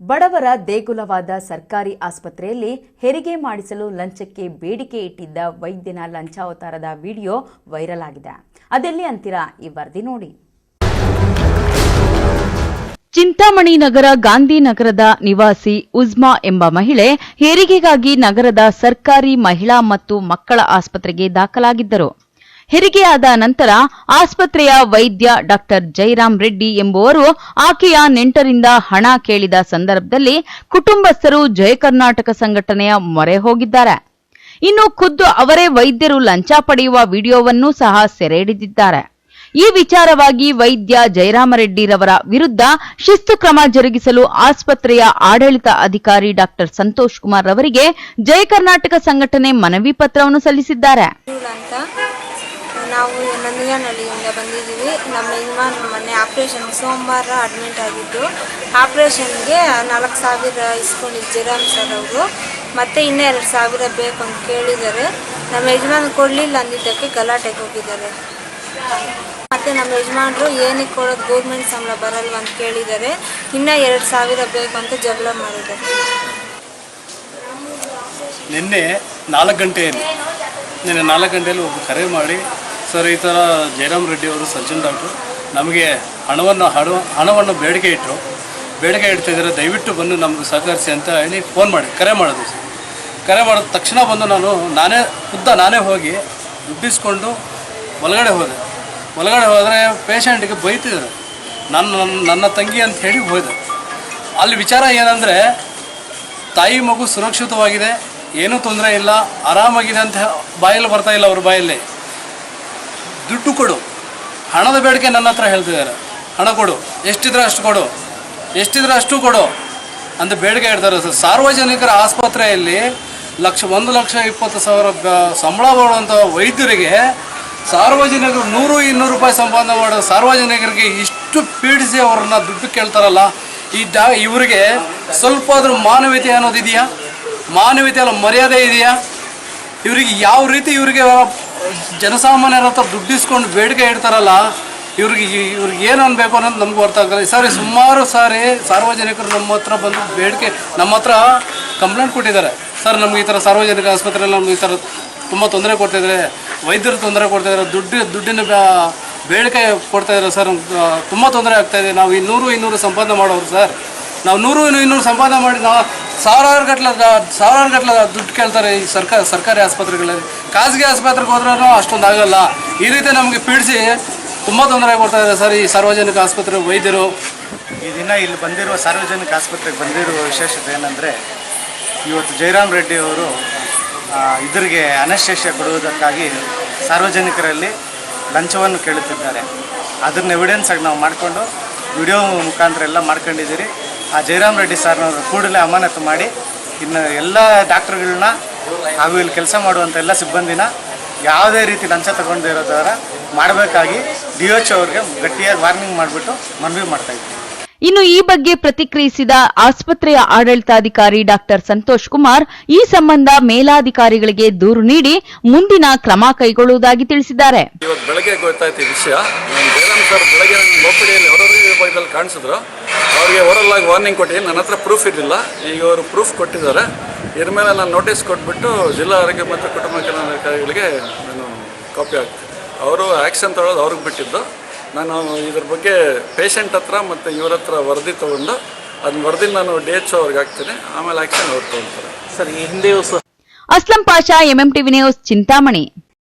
ಬಡವರ ದೇಗುಲವಾದ ಸರ್ಕಾರಿ ಆಸ್ಪತ್ರೆಯಲ್ಲಿ ಹೆರಿಗೆ ಮಾಡಿಸಲು ಲಂಚಕ್ಕೆ ಬೇಡಿಕೆ ಇಟ್ಟಿದ್ದ ವೈದ್ಯನ ಲಂಚಾವತಾರದ ವಿಡಿಯೋ ವೈರಲ್ ಆಗಿದೆ. ಅದೆಲ್ಲಿ ಅಂತೀರಾ ಈ ವರದಿ ನೋಡಿ. ಚಿಂತಾಮಣಿ ನಗರ ಗಾಂಧಿನಗರದ ನಿವಾಸಿ ಉಜ್ಮಾ ಎಂಬ ಮಹಿಳೆ ಹೆರಿಗೆಗಾಗಿ ನಗರದ ಸರ್ಕಾರಿ ಮಹಿಳಾ ಮತ್ತು ಮಕ್ಕಳ ಆಸ್ಪತ್ರೆಗೆ ದಾಖಲಾಗಿದ್ದರು. ಹೆರಿಗೆಯಾದ ನಂತರ ಆಸ್ಪತ್ರೆಯ ವೈದ್ಯ ಡಾಕ್ಟರ್ ಜೈರಾಮ್ ರೆಡ್ಡಿ ಎಂಬುವರು ಆಕೆಯ ನೆಂಟರಿಂದ ಹಣ ಕೇಳಿದ ಸಂದರ್ಭದಲ್ಲಿ ಕುಟುಂಬಸ್ಥರು ಜಯ ಕರ್ನಾಟಕ ಸಂಘಟನೆಯ ಮೊರೆ ಹೋಗಿದ್ದಾರೆ. ಇನ್ನು ಖುದ್ದು ಅವರೇ ವೈದ್ಯರು ಲಂಚ ಪಡೆಯುವ ವಿಡಿಯೋವನ್ನು ಸಹ ಸೆರೆ ಹಿಡಿದಿದ್ದಾರೆ ಈ ವಿಚಾರವಾಗಿ ವೈದ್ಯ ಜಯರಾಮರೆಡ್ಡಿರವರ ವಿರುದ್ಧ ಶಿಸ್ತು ಕ್ರಮ ಜರುಗಿಸಲು ಆಸ್ಪತ್ರೆಯ ಆಡಳಿತ ಅಧಿಕಾರಿ ಡಾಕ್ಟರ್ ಸಂತೋಷ್ ಕುಮಾರ್ ಅವರಿಗೆ ಜಯ ಕರ್ನಾಟಕ ಸಂಘಟನೆ ಮನವಿ ಪತ್ರವನ್ನು ಸಲ್ಲಿಸಿದ್ದಾರೆ. ಅಂತ ಬಂದಿದ್ದೀವಿ. ನಮ್ಮ ಯಜಮಾನ್ ಮೊನ್ನೆ ಆಪ್ರೇಷನ್ ಸೋಮವಾರ ಅಡ್ಮಿಟ್ ಆಗಿದ್ದು ಆಪ್ರೇಷನ್ಗೆ ನಾಲ್ಕು ಸಾವಿರ ಇಸ್ಕೊಂಡಿದ್ದು ಜಯರಾಮ್ ಸರ್ ಅವರು. ಮತ್ತು ಇನ್ನೂ ಎರಡು ಸಾವಿರ ಬೇಕು ಅಂತ ಕೇಳಿದ್ದಾರೆ. ನಮ್ಮ ಯಜಮಾನ್ ಕೊಡಲಿಲ್ಲ ಅಂದಿದ್ದಕ್ಕೆ ಗಲಾಟೆಗೆ ಹೋಗಿದ್ದಾರೆ. ಮತ್ತು ನಮ್ಮ ಯಜಮಾನರು ಏನಕ್ಕೆ ಕೊಡೋದು, ಗೌರ್ಮೆಂಟ್ ಸಂಬಳ ಬರಲ್ವ ಅಂತ ಕೇಳಿದ್ದಾರೆ. ಇನ್ನೂ ಎರಡು ಸಾವಿರ ಬೇಕು ಅಂತ ಜಗಳ ಮಾಡಿದ್ದಾರೆ. ನಿನ್ನೆ ನಾಲ್ಕು ಗಂಟೆಯಲ್ಲಿ, ನಿನ್ನೆ ನಾಲ್ಕು ಗಂಟೆಯಲ್ಲಿ ಒಬ್ಬ ಕರೆ ಮಾಡಿ ಸರ್, ಈ ಥರ ಜಯರಾಮ್ ರೆಡ್ಡಿ ಅವರು ಸಚಿನ್ ಡಾಕ್ಟ್ರು, ನಮಗೆ ಹಣವನ್ನು ಹಣ, ಹಣವನ್ನು ಬೇಡಿಕೆ ಇಟ್ಟರು ಬೇಡಿಕೆ ಇಡ್ತಿದ್ದಾರೆ ದಯವಿಟ್ಟು ಬಂದು ನಮ್ಗೆ ಸಹಕರಿಸಿ ಅಂತ ಹೇಳಿ ಫೋನ್ ಮಾಡಿ, ಕರೆ ಮಾಡೋದು ಸರ್. ಕರೆ ಮಾಡಿದ ತಕ್ಷಣ ಬಂದು ನಾನು, ನಾನೇ ಉದ್ದ ನಾನೇ ಹೋಗಿ ದುಡ್ಡಿಸ್ಕೊಂಡು ಒಳಗಡೆ ಹೋದೆ. ಒಳಗಡೆ ಹೋದರೆ ಪೇಷಂಟಿಗೆ ಬೈತಿದ್ದಾರೆ ನನ್ನ, ನನ್ನ- ತಂಗಿ ಅಂತ ಹೇಳಿ ಹೋದೆ. ಅಲ್ಲಿ ವಿಚಾರ ಏನಂದರೆ, ತಾಯಿ ಮಗು ಸುರಕ್ಷಿತವಾಗಿದೆ, ಏನೂ ತೊಂದರೆ ಇಲ್ಲ, ಆರಾಮಾಗಿದೆ ಅಂತ ಬಾಯಲ್ಲಿ ಬರ್ತಾ ಇಲ್ಲ ಅವ್ರ ಬಾಯಲ್ಲಿ. ದುಡ್ಡು ಕೊಡು. ಹಣದ ಬೇಡಿಕೆ ನನ್ನ ಹತ್ರ ಹೇಳ್ತಿದ್ದಾರೆ. ಹಣ ಕೊಡು. ಎಷ್ಟಿದ್ರೆ ಅಷ್ಟು ಕೊಡು. ಎಷ್ಟಿದ್ರೆ ಅಷ್ಟು ಕೊಡು ಅಂತ ಬೇಡಿಕೆ ಇಡ್ತಾರೆ ಸರ್. ಸಾರ್ವಜನಿಕರ ಆಸ್ಪತ್ರೆಯಲ್ಲಿ ಲಕ್ಷ, ಒಂದು ಲಕ್ಷ ಇಪ್ಪತ್ತು ಸಾವಿರ ಸಂಬಳ ಮಾಡುವಂಥ ವೈದ್ಯರಿಗೆ ಸಾರ್ವಜನಿಕರು ನೂರು, ಇನ್ನೂರು ರೂಪಾಯಿ ಸಂಪಾದನೆ ಮಾಡೋ ಸಾರ್ವಜನಿಕರಿಗೆ ಇಷ್ಟು ಪೀಡಿಸಿ ಅವ್ರನ್ನ ದುಡ್ಡು ಕೇಳ್ತಾರಲ್ಲ, ಈ ಡಾ, ಇವರಿಗೆ ಸ್ವಲ್ಪ ಆದರೂ ಮಾನವೀಯತೆ ಅನ್ನೋದಿದೆಯಾ? ಮಾನವೀಯತೆ ಅಲ್ಲ ಮರ್ಯಾದೆ ಇದೆಯಾ? ಇವರಿಗೆ ಯಾವ ರೀತಿ ಇವರಿಗೆ ಜನಸಾಮಾನ್ಯರ ಹತ್ರ ದುಡ್ಡಿಸ್ಕೊಂಡು ಬೇಡಿಕೆ ಇಡ್ತಾರಲ್ಲ, ಇವ್ರಿಗೆ ಇವ್ರಿಗೆ ಏನು ಅನ್ಬೇಕು ಅನ್ನೋದು ನಮ್ಗೆ ಅರ್ಥ ಆಗಲ್ಲ. ಸಾರಿ ಸುಮಾರು ಸಾರಿ ಸಾರ್ವಜನಿಕರು ನಮ್ಮ ಹತ್ರ ಬಂದು ಬೇಡಿಕೆ, ನಮ್ಮ ಹತ್ರ ಕಂಪ್ಲೇಂಟ್ ಕೊಟ್ಟಿದ್ದಾರೆ. ಸರ್, ನಮ್ಗೆ ಈ ಥರ ಸಾರ್ವಜನಿಕ ಆಸ್ಪತ್ರೆಯಲ್ಲಿ ನಮ್ಗೆ ಈ ಥರ ತುಂಬ ತೊಂದರೆ ಕೊಡ್ತಾಯಿದ್ದಾರೆ ವೈದ್ಯರು ತೊಂದರೆ ಕೊಡ್ತಾಯಿದ್ದಾರೆ ದುಡ್ಡು ದುಡ್ಡಿನ ಬೇಡಿಕೆ ಕೊಡ್ತಾಯಿದ್ದಾರೆ ಸರ್ ತುಂಬ ತೊಂದರೆ ಆಗ್ತಾಯಿದೆ ನಾವು ಇನ್ನೂರು ಇನ್ನೂರು ಸಂಪಾದನೆ ಮಾಡೋರು ಸರ್. ನಾವು ನೂರು ಇನ್ನೂರು ಸಂಪಾದನೆ ಮಾಡಿ ನಾವು ಸಾವಿರಾರು ಗಟ್ಟಲೆ ಸಾವಿರಾರು ಗಟ್ಟಲೆ ದುಡ್ಡು ಕೇಳ್ತಾರೆ ಈ ಸರ್ಕಾರ ಸರ್ಕಾರಿ ಆಸ್ಪತ್ರೆಗಳಲ್ಲಿ. ಖಾಸಗಿ ಆಸ್ಪತ್ರೆಗೆ ಹೋದ್ರೂ ಅಷ್ಟೊಂದು ಆಗೋಲ್ಲ. ಈ ರೀತಿ ನಮಗೆ ಪೀಡಿಸಿ ತುಂಬ ತೊಂದರೆ ಕೊಡ್ತಾ ಇದೆ ಸರ್ ಈ ಸಾರ್ವಜನಿಕ ಆಸ್ಪತ್ರೆ ವೈದ್ಯರು. ಈ ದಿನ ಇಲ್ಲಿ ಬಂದಿರುವ ಸಾರ್ವಜನಿಕ ಆಸ್ಪತ್ರೆಗೆ ಬಂದಿರುವ ವಿಶೇಷತೆ ಏನಂದರೆ, ಇವತ್ತು ಜಯರಾಮ್ ರೆಡ್ಡಿ ಅವರು ಇದ್ರಿಗೆ ಇದರಿಗೆ ಅನಶೇಷ ಕೊಡುವುದಕ್ಕಾಗಿ ಸಾರ್ವಜನಿಕರಲ್ಲಿ ಲಂಚವನ್ನು ಕೇಳುತ್ತಿದ್ದಾರೆ. ಅದನ್ನ ಎವಿಡೆನ್ಸ್ ಆಗಿ ನಾವು ಮಾಡಿಕೊಂಡು, ವಿಡಿಯೋ ಮುಖಾಂತರ ಎಲ್ಲ ಮಾಡ್ಕೊಂಡಿದ್ದೀರಿ. ಆ ಜಯರಾಮ್ ರೆಡ್ಡಿ ಸರ್ನವರು ಕೂಡಲೇ ಅಮಾನತು ಮಾಡಿ ಇನ್ನು ಎಲ್ಲ ಡಾಕ್ಟ್ರುಗಳನ್ನ ಹಾಗೂ ಇಲ್ಲಿ ಕೆಲಸ ಮಾಡುವಂಥ ಎಲ್ಲ ಸಿಬ್ಬಂದಿನ ಯಾವುದೇ ರೀತಿ ಲಂಚ ತಗೊಂಡಿರೋದರ ಮಾಡಬೇಕಾಗಿ ಡಿ ಎಚ್ ಅವ್ರಿಗೆ ಗಟ್ಟಿಯಾಗಿ ವಾರ್ನಿಂಗ್ ಮಾಡಿಬಿಟ್ಟು ಮನವಿ ಮಾಡ್ತಾ ಇದ್ದೀವಿ. ಇನ್ನು ಈ ಬಗ್ಗೆ ಪ್ರತಿಕ್ರಿಯಿಸಿದ ಆಸ್ಪತ್ರೆಯ ಆಡಳಿತಾಧಿಕಾರಿ ಡಾಕ್ಟರ್ ಸಂತೋಷ್ ಕುಮಾರ್, ಈ ಸಂಬಂಧ ಮೇಲಾಧಿಕಾರಿಗಳಿಗೆ ದೂರು ನೀಡಿ ಮುಂದಿನ ಕ್ರಮ ಕೈಗೊಳ್ಳುವುದಾಗಿ ತಿಳಿಸಿದ್ದಾರೆ. ಬೆಳಗ್ಗೆ ಗೊತ್ತಾಯ್ತು ವಿಷಯ. ಸರ್ ಬೆಳಗ್ಗೆ ಲೋಪಡಿಯಲ್ಲಿ ವಿಭಾಗದಲ್ಲಿ ಕಾಣಿಸಿದ್ರು. ಅವರಿಗೆ ಓರಲ್ ಆಗಿ ವಾರ್ನಿಂಗ್ ಕೊಟ್ಟಿದ್ದೀನಿ. ನನ್ನ ಹತ್ರ ಪ್ರೂಫ್ ಇರಲಿಲ್ಲ. ಈಗ ಅವರು ಪ್ರೂಫ್ ಕೊಟ್ಟಿದ್ದಾರೆ. ಇದ್ರ ಮೇಲೆ ನಾನು ನೋಟಿಸ್ ಕೊಟ್ಬಿಟ್ಟು ಜಿಲ್ಲಾ ಆರೋಗ್ಯ ಮತ್ತು ಕುಟುಂಬ ಕಲ್ಯಾಣಾಧಿಕಾರಿಗಳಿಗೆ ನಾನು ಕಾಪಿ ಆಗ್ತೀನಿ ಅವರು ಆ್ಯಕ್ಷನ್ ತಗೊಳ್ಳೋದು ಅವ್ರಿಗೆ ಬಿಟ್ಟಿದ್ದು. ನಾನು ಇದ್ರ ಬಗ್ಗೆ ಪೇಷಂಟ್ ಹತ್ರ ಮತ್ತು ಇವ್ರ ಹತ್ರ ವರದಿ ತೊಗೊಂಡು ಅದನ್ನ ವರದಿ ನಾನು ಡಿ ಎಚ್ ಅವ್ರಿಗೆ ಹಾಕ್ತೀನಿ. ಆಮೇಲೆ ಆಕ್ಷನ್ ಅವ್ರು ತೊಗೊಳ್ತಾರೆ ಸರ್ ಈ ಹಿಂದೆಯೂ ಸಹ ಅಸ್ಲಂ ಪಾಷಾ ಎಂಎಂಟಿವಿ ನ್ಯೂಸ್ ಚಿಂತಾಮಣಿ.